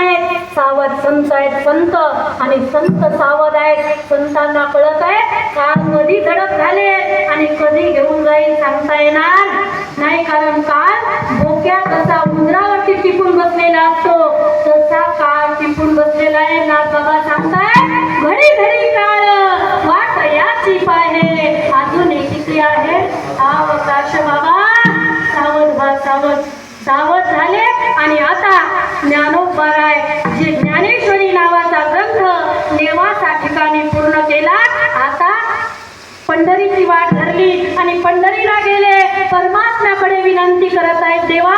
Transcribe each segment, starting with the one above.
आहेत. सावध संत आहेत संत आणि संत सावध आहेत. संतांना कळत आहे काल कधी धडक झाले आणि कधी घेऊन जाईल सांगता येणार नाही. कारण काल डोक्या कसा उंदरावरती टिपून बसलेला असतो. तसा काळ टिपून बसलेला आहे. ना बाबा सांगताय घडी घडी काळ वाट याची पाहे. अजून किती आहे. अवकाश बाबा. सावध व्हा सावध. सावध झाले आणि आता ज्ञानोपराय जे ज्ञानेश्वरी नावाचा ग्रंथ नेवासा ठिकाणी पूर्ण केला आता पंढरीची वाट धरली आणि पंढरीला गेले. परमात्म्याकडे विनंती करत आहेत देवा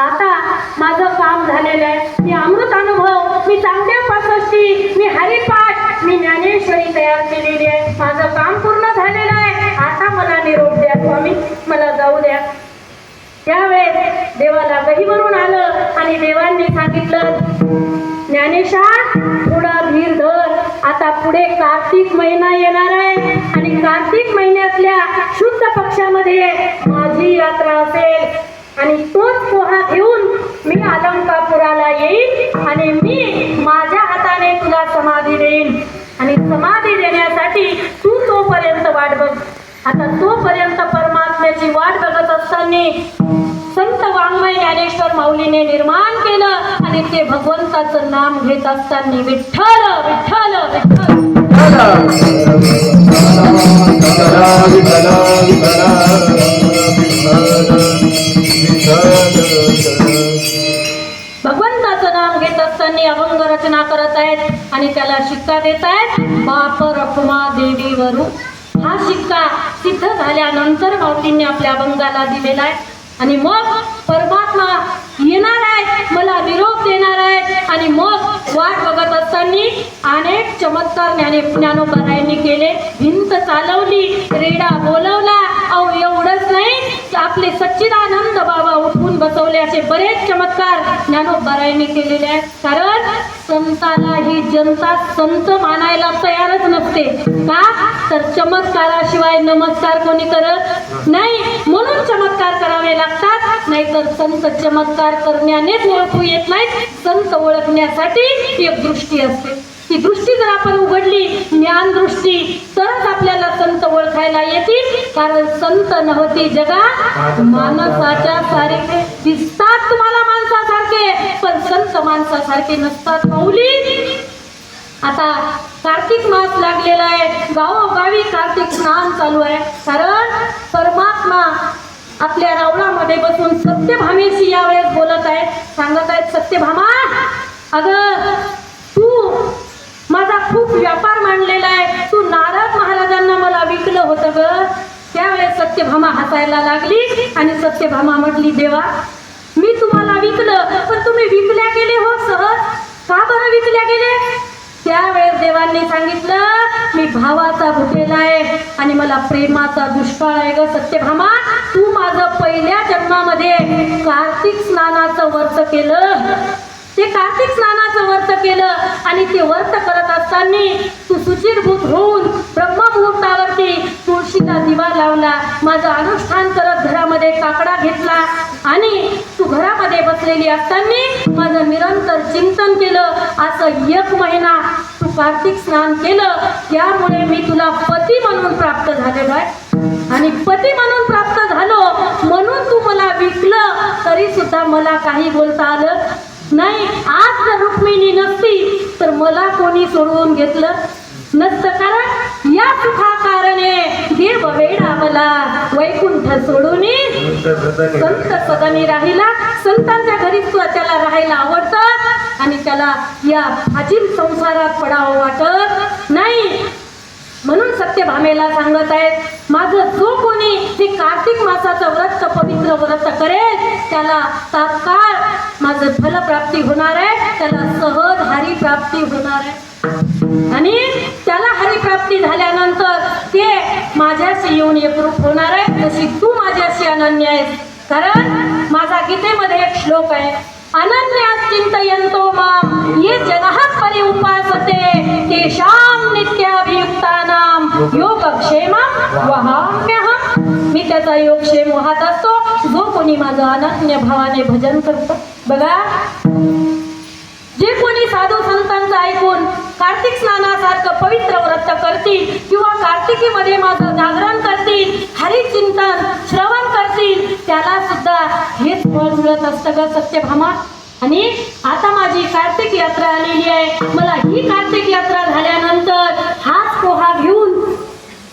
आता माझं काम झालेलं आहे. मी अमृत अनुभव मी चांगल्या पासष्टी मी हरिपाठ मी ज्ञानेश्वरी तयार केलेली आहे. माझं काम पूर्ण झालेलं आहे. आता मला निरोप द्या स्वामी. मला जाऊ द्या. त्यावेळेस देवाला गहीवरून आलं आणि देवांनी सांगितलं ज्ञानेशा थोडा धीर धर. आता पुढे कार्तिक महिना येणार आहे आणि कार्तिक महिन्यातल्या शुद्ध पक्षामध्ये माझी यात्रा असेल. आणि तोच पोहा घेऊन मी अलंकापुराला येईन आणि मी माझ्या हाताने तुला समाधी देईन. आणि समाधी देण्यासाठी तू तोपर्यंत वाट बघ. आता तोपर्यंत परमात्म्याची वाट बघत असताना माऊलीने निर्माण केलं आणि ते भगवंताचं नाम घेत असताना विठ्ठल विठ्ठल विठ्ठल. भगवंताचं नाम घेत असताना अभंग रचना करत आहेत आणि त्याला शिक्का देत आहेत. बाप रखुमा देवीवरून हा शिक्का सिद्ध झाल्यानंतर माऊलींनी आपल्या अभंगाला दिलेला आहे. आणि मग परमात्मा येणार आहे. मला निरोप देणार आहे. आणि मग वाट बघत असताना अनेक चमत्कार ज्ञाने ज्ञानोबरायांनी केले. भिंत चालवली. रेडा बोलवला. अहो एवढंच नाही. आपले सच्चिदानंद बाबा उठवून बसवले असे बरेच चमत्कार ज्ञानोबरायांनी केलेले आहेत. कारण संताला ही जनता संत मानायला तयारच नसते. का? तर चमत्काराशिवाय नमस्कार कोणी करत नाही. म्हणून चमत्कार करावे लागतात. नाहीतर संत चमत्कार करण्यानेच ओळखू येत नाहीत. संत ओळखण्यासाठी एक दृष्टी असते. ती दृष्टी जर आपण उघडली ज्ञान दृष्टी तरच आपल्याला संत ओळखायला येतील. कारण संत नव्हती जगा माणसाच्या सारखे दिसतात तुम्हाला माणसासारखे. पण संत माणसासारखे नसतात माऊली. आता कार्तिक मास लागलेला आहे. गावोगावी कार्तिक स्नान चालू आहे. कारण परमात्मा आपल्या रावणामध्ये बसून सत्यभामेशी यावेळेस बोलत आहेत. सांगत आहेत सत्यभामा अगं माझा खूप व्यापार मांडलेला आहे. तू नारद महाराजांना मला विकलं होतं ग. त्यावेळेस सत्यभामा हसायला लागली आणि सत्यभामा म्हटली देवा मी तुम्हाला विकलं पण तुम्ही विकल्या गेले हो सहज. का बरं विकल्या गेले? त्यावेळेस देवांनी सांगितलं मी भावाचा भुकेला आहे आणि मला प्रेमाचा दुष्काळ आहे ग सत्यभामा. तू माझं पहिल्या जन्मामध्ये कार्तिक स्नानाचं व्रत केलं. ते कार्तिक स्नानाचं व्रत केलं आणि ते व्रत करत असताना तू सुचिरभूत होऊन ब्रह्ममुहूर्तावरती तुळशीला दिवा लावला. माझं अनुष्ठान करत घरामध्ये काकडा घेतला आणि तू घरामध्ये बसलेली असताना माझं निरंतर चिंतन केलं. असं एक महिना तू कार्तिक स्नान केलं. त्यामुळे मी तुला पती म्हणून प्राप्त झालेलो आहे. आणि पती म्हणून प्राप्त झालो म्हणून तू मला विकलं. तरी सुद्धा मला काही बोलता आलं नाही आज जर रुक्मिणी नसती तर मला कोणी सोडवून घेतलं नसतं. कारण या सुखा कारणे देव वेडा मला वैकुंठ सोडून संत सदनी राहिला. संतांच्या घरी त्याला राहायला आवडतं आणि त्याला या फाजील संसारात पडावं वाटत नाही. म्हणून सत्यभामेला सांगत आहेत माझं जो कोणी ते कार्तिक मासाचं व्रत पवित्र व्रत करेल त्याला तात्काळ माझं फलप्राप्ती होणार आहे त्याला सहज हरी प्राप्ती होणार आहे. आणि त्याला हरिप्राप्ती झाल्यानंतर ते माझ्याशी येऊन एकरूप होणार आहे तशी तू माझ्याशी अनन्य आहेस. कारण माझा गीतेमध्ये एक श्लोक आहे अनन्याश्चिन्तयन्तो चिंतयंतो ये जनः परि उपासते तेषां नित्याभियुक्तानां। योगक्षेमं वहाम्यहं मी त्याचा योगक्षेम वाहत असतो जो कोणी माझं अनन्य भावाने भजन करतो। बघा। जे कोणी साधू संतांचं ऐकून कार्तिक स्नानासारखं पवित्र व्रत करतील किंवा कार्तिकीमध्ये माझं जागरण करतील हरिचिंतन श्रवण करतील त्याला सुद्धा हेच फळ मिळत असतं ग सत्यभामा. आणि आता माझी कार्तिक यात्रा आलेली आहे. मला ही कार्तिक यात्रा झाल्यानंतर हाच पोहा घेऊन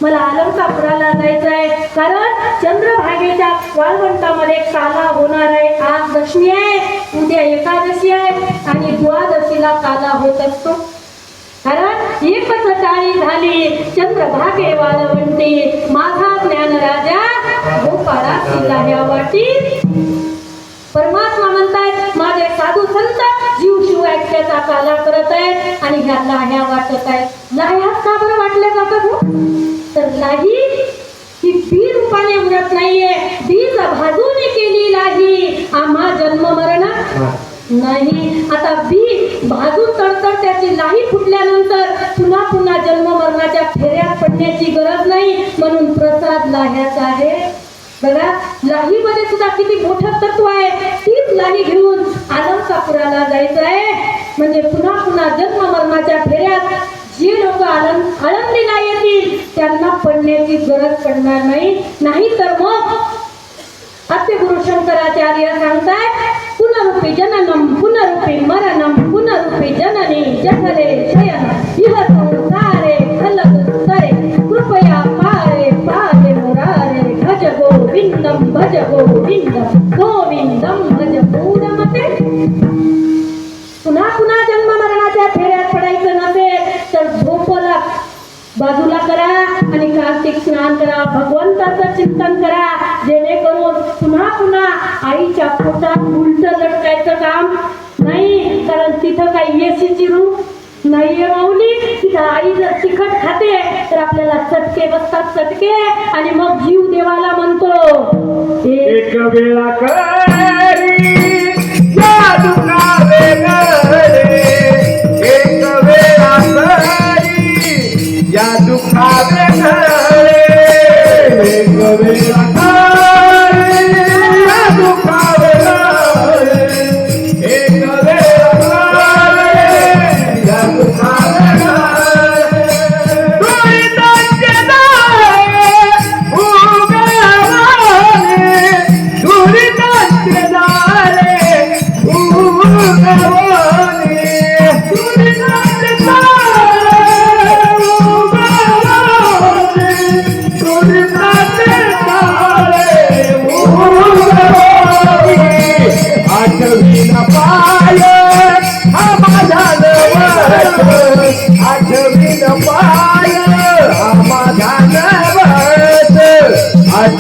मला अलंकापुराला जायचं आहे. कारण चंद्रभागेच्या वाळवंटामध्ये काला होणार आहे. आज दशमी आहे. उद्या एकादशी आहे. आणि द्वादशीला काला होत असतो. टाळी झाली. चंद्रभागे वाळवंटी. माझा ज्ञान राजा गोपाळा तिला ह्या वाटी. परमात्मा म्हणतायत माझे साधू संत जीव शिव ऐक्याचा काला करत आहेत आणि ह्या लाह्या वाटत आहेत लाह्यात का बरं वाटल्या जातात हो? तर लाही ही बी रूपाने नाहीये. बीज भाजूने केली लाही आम्हा जन्म मरण नाही. आता बी भाजून तडतड त्याची लाही फुटल्यानंतर पुन्हा पुन्हा जन्म मरणाच्या फेऱ्यात पडण्याची गरज नाही म्हणून प्रसाद लाह्याचा आहे. बघा लाहीमध्ये सुद्धा किती मोठं तत्व आहे. तीच लाही घेऊन आलमकापुराला जायचं आहे. म्हणजे पुन्हा पुन्हा जन्म मरणाच्या फेऱ्यात जे लोक आनंद आळंदीला येतील त्यांना पडण्याची गरज पडणार नाही. नाही तर मग असे गुरु शंकराचार्य सांगताय पुनरुपी जननम पुनरुपी मरणम पुनरुपी जननी जठरे स्नान करा भगवंताचं चिंतन करा. जेणेकरून पुन्हा पुन्हा आईच्या पोटात उलट लटकायचं काम नाही. कारण तिथं काही एसीची रूम नाहीये माऊली. तिथं आई जर तिखट खाते तर आपल्याला चटके बसतात चटके. आणि मग जीव देवाला म्हणतो एक वेळा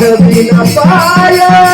kabhi na fire.